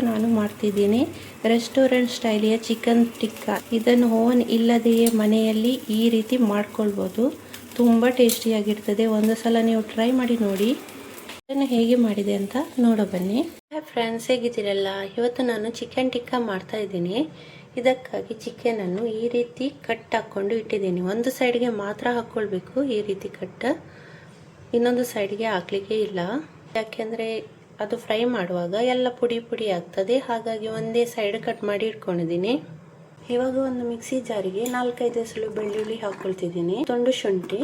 ನಾನು ಮಾಡ್ತಿದ್ದೀನಿ. ರೆಸ್ಟೋರೆಂಟ್ ಸ್ಟೈಲಿಯ ಚಿಕನ್ ಟಿಕ್ಕಾ. ಇದನ್ನು ಓವನ್ ಇಲ್ಲದೆಯೇ ಮನೆಯಲ್ಲಿ ಈ ರೀತಿ ಮಾಡ್ಕೊಳ್ಬೋದು. ತುಂಬ ಟೇಸ್ಟಿಯಾಗಿರ್ತದೆ. ಒಂದು ಸಲ ನೀವು ಟ್ರೈ ಮಾಡಿ ನೋಡಿ. ಇದನ್ನು ಹೇಗೆ ಮಾಡಿದೆ ಅಂತ ನೋಡೋ ಬನ್ನಿ. ಫ್ರೆಂಡ್ಸ್, ಹೇಗಿದ್ದೀರಲ್ಲ? ಇವತ್ತು ನಾನು ಚಿಕನ್ ಟಿಕ್ಕಾ ಮಾಡ್ತಾ ಇದ್ದೀನಿ. ಇದಕ್ಕಾಗಿ ಚಿಕನನ್ನು ಈ ರೀತಿ ಕಟ್ ಹಾಕ್ಕೊಂಡು ಇಟ್ಟಿದ್ದೀನಿ. ಒಂದು ಸೈಡ್ಗೆ ಮಾತ್ರ ಹಾಕ್ಕೊಳ್ಬೇಕು ಈ ರೀತಿ ಕಟ್. ಇನ್ನೊಂದು ಸೈಡ್ಗೆ ಹಾಕ್ಲಿಕ್ಕೆ ಇಲ್ಲ. ಯಾಕೆಂದರೆ ಅದು ಫ್ರೈ ಮಾಡುವಾಗ ಎಲ್ಲ ಪುಡಿ ಪುಡಿ ಆಗ್ತದೆ. ಹಾಗಾಗಿ ಒಂದೇ ಸೈಡ್ ಕಟ್ ಮಾಡಿ ಇಟ್ಕೊಂಡಿದ್ದೀನಿ. ಇವಾಗ ಒಂದು ಮಿಕ್ಸಿ ಜಾರಿಗೆ ನಾಲ್ಕೈದು ಎಸಳು ಬೆಳ್ಳುಳ್ಳಿ ಹಾಕ್ಕೊಳ್ತಿದ್ದೀನಿ ತುಂಡು ಶುಂಠಿ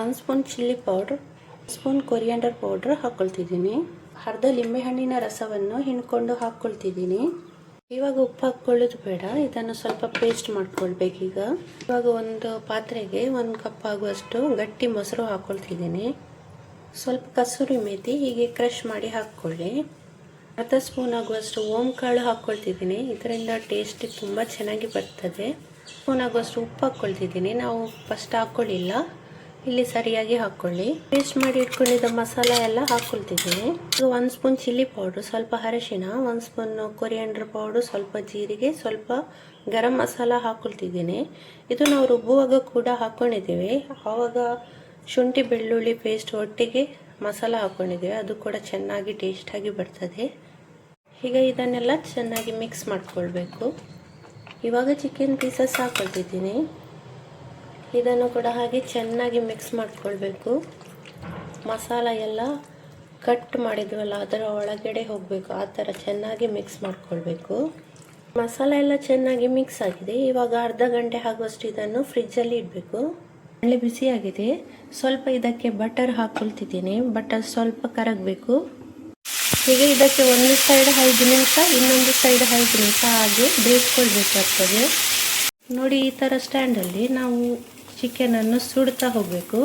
ಒಂದು spoon chilli powder spoon coriander powder ಹಾಕ್ಕೊಳ್ತಿದ್ದೀನಿ ಅರ್ಧ ಲಿಂಬೆಹಣ್ಣಿನ ರಸವನ್ನು ಹಿಂಡ್ಕೊಂಡು ಹಾಕ್ಕೊಳ್ತಿದ್ದೀನಿ ಇವಾಗ ಉಪ್ಪು ಹಾಕ್ಕೊಳ್ಳೋದು ಬೇಡ. ಇದನ್ನು ಸ್ವಲ್ಪ ಪೇಸ್ಟ್ ಮಾಡ್ಕೊಳ್ಬೇಕೀಗ ಇವಾಗ ಒಂದು ಪಾತ್ರೆಗೆ ಒಂದು ಕಪ್ ಆಗುವಷ್ಟು ಗಟ್ಟಿ ಮೊಸರು ಹಾಕ್ಕೊಳ್ತಿದ್ದೀನಿ ಸ್ವಲ್ಪ ಕಸೂರಿ ಮೇಥಿ ಹೀಗೆ ಕ್ರಷ್ ಮಾಡಿ ಹಾಕ್ಕೊಳ್ಳಿ. ಅರ್ಧ ಸ್ಪೂನ್ ಆಗುವಷ್ಟು ಓಮ್ ಕಾಳು ಹಾಕ್ಕೊಳ್ತಿದ್ದೀನಿ. ಇದರಿಂದ ಟೇಸ್ಟ್ ತುಂಬ ಚೆನ್ನಾಗಿ ಬರ್ತದೆ. ಸ್ಪೂನ್ ಆಗುವಷ್ಟು ಉಪ್ಪು ಹಾಕ್ಕೊಳ್ತಿದ್ದೀನಿ. ನಾವು ಫಸ್ಟ್ ಹಾಕ್ಕೊಳ್ಳಿಲ್ಲ. ಇಲ್ಲಿ ಸರಿಯಾಗಿ ಹಾಕ್ಕೊಳ್ಳಿ. ಪೇಸ್ಟ್ ಮಾಡಿ ಇಟ್ಕೊಂಡಿದ್ದ ಮಸಾಲ ಎಲ್ಲ ಹಾಕ್ಕೊಳ್ತಿದ್ದೀನಿ. ಒಂದು ಸ್ಪೂನ್ ಚಿಲ್ಲಿ ಪೌಡ್ರು ಸ್ವಲ್ಪ ಅರಶಿನ ಒಂದು ಸ್ಪೂನ್ ಕೊರಿಯಂಡ್ರ್ ಪೌಡ್ರು ಸ್ವಲ್ಪ ಜೀರಿಗೆ, ಸ್ವಲ್ಪ ಗರಂ ಮಸಾಲ ಹಾಕ್ಕೊಳ್ತಿದ್ದೀನಿ. ಇದು ನಾವು ರುಬ್ಬುವಾಗ ಕೂಡ ಹಾಕ್ಕೊಂಡಿದ್ದೀವಿ. ಆವಾಗ ಶುಂಠಿ ಬೆಳ್ಳುಳ್ಳಿ ಪೇಸ್ಟ್ ಒಟ್ಟಿಗೆ ಮಸಾಲ ಹಾಕೊಂಡಿದ್ದೀವಿ. ಅದು ಕೂಡ ಚೆನ್ನಾಗಿ ಟೇಸ್ಟಾಗಿ ಬರ್ತದೆ. ಈಗ ಇದನ್ನೆಲ್ಲ ಚೆನ್ನಾಗಿ ಮಿಕ್ಸ್ ಮಾಡಿಕೊಳ್ಬೇಕು. ಇವಾಗ ಚಿಕನ್ ಪೀಸಸ್ ಹಾಕ್ಕೊಳ್ತಿದ್ದೀನಿ ಇದನ್ನು ಕೂಡ ಹಾಗೆ ಚೆನ್ನಾಗಿ ಮಿಕ್ಸ್ ಮಾಡಿಕೊಳ್ಬೇಕು. ಮಸಾಲ ಎಲ್ಲ ಕಟ್ ಮಾಡಿದ್ವಲ್ಲ, ಅದರ ಒಳಗಡೆ ಹೋಗಬೇಕು. ಆ ಥರ ಚೆನ್ನಾಗಿ ಮಿಕ್ಸ್ ಮಾಡಿಕೊಳ್ಬೇಕು. ಮಸಾಲ ಎಲ್ಲ ಚೆನ್ನಾಗಿ ಮಿಕ್ಸ್ ಆಗಿದೆ. ಇವಾಗ ಅರ್ಧ ಗಂಟೆ ಆಗುವಷ್ಟು ಇದನ್ನು ಫ್ರಿಜ್ಜಲ್ಲಿ ಇಡಬೇಕು. ಒಳ್ಳೆ ಬಿಸಿಯಾಗಿದೆ. ಸ್ವಲ್ಪ ಇದಕ್ಕೆ ಬಟರ್ ಹಾಕೊಳ್ತಿದ್ದೀನಿ. ಬಟರ್ ಸ್ವಲ್ಪ ಕರಗಬೇಕು. ಈಗ ಇದಕ್ಕೆ ಒಂದು ಸೈಡ್ ಐದು ನಿಮಿಷ, ಇನ್ನೊಂದು ಸೈಡ್ ಐದು ನಿಮಿಷ ಹಾಗೆ ಬೇಯಿಸ್ಕೊಳ್ಬೇಕಾಗ್ತದೆ ನೋಡಿ ಈ ಥರ ಸ್ಟ್ಯಾಂಡಲ್ಲಿ ನಾವು ಚಿಕನನ್ನು ಸುಡ್ತಾ ಹೋಗಬೇಕು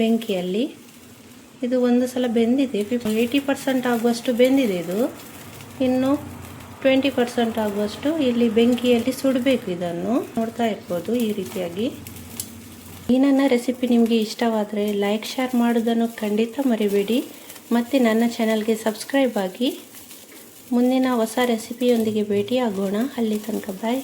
ಬೆಂಕಿಯಲ್ಲಿ. ಇದು ಒಂದು ಸಲ ಬೆಂದಿದೆ. ಏಯ್ಟಿ ಪರ್ಸೆಂಟ್ ಆಗುವಷ್ಟು ಬೆಂದಿದೆ ಇದು. ಇನ್ನು ಟ್ವೆಂಟಿ ಪರ್ಸೆಂಟ್ ಆಗುವಷ್ಟು ಇಲ್ಲಿ ಬೆಂಕಿಯಲ್ಲಿ ಸುಡಬೇಕು ಇದನ್ನು. ನೋಡ್ತಾ ಇರ್ಬೋದು ಈ ರೀತಿಯಾಗಿ. ಈ ನನ್ನ ರೆಸಿಪಿ ನಿಮಗೆ ಇಷ್ಟವಾದರೆ ಲೈಕ್, ಶೇರ್ ಮಾಡೋದನ್ನು ಖಂಡಿತ ಮರಿಬೇಡಿ. ಮತ್ತು ನನ್ನ ಚಾನಲ್ಗೆ ಸಬ್ಸ್ಕ್ರೈಬ್ ಆಗಿ. ಮುಂದಿನ ಹೊಸ ರೆಸಿಪಿಯೊಂದಿಗೆ ಭೇಟಿಯಾಗೋಣ. ಅಲ್ಲಿ ತನಕ ಬಾಯ್.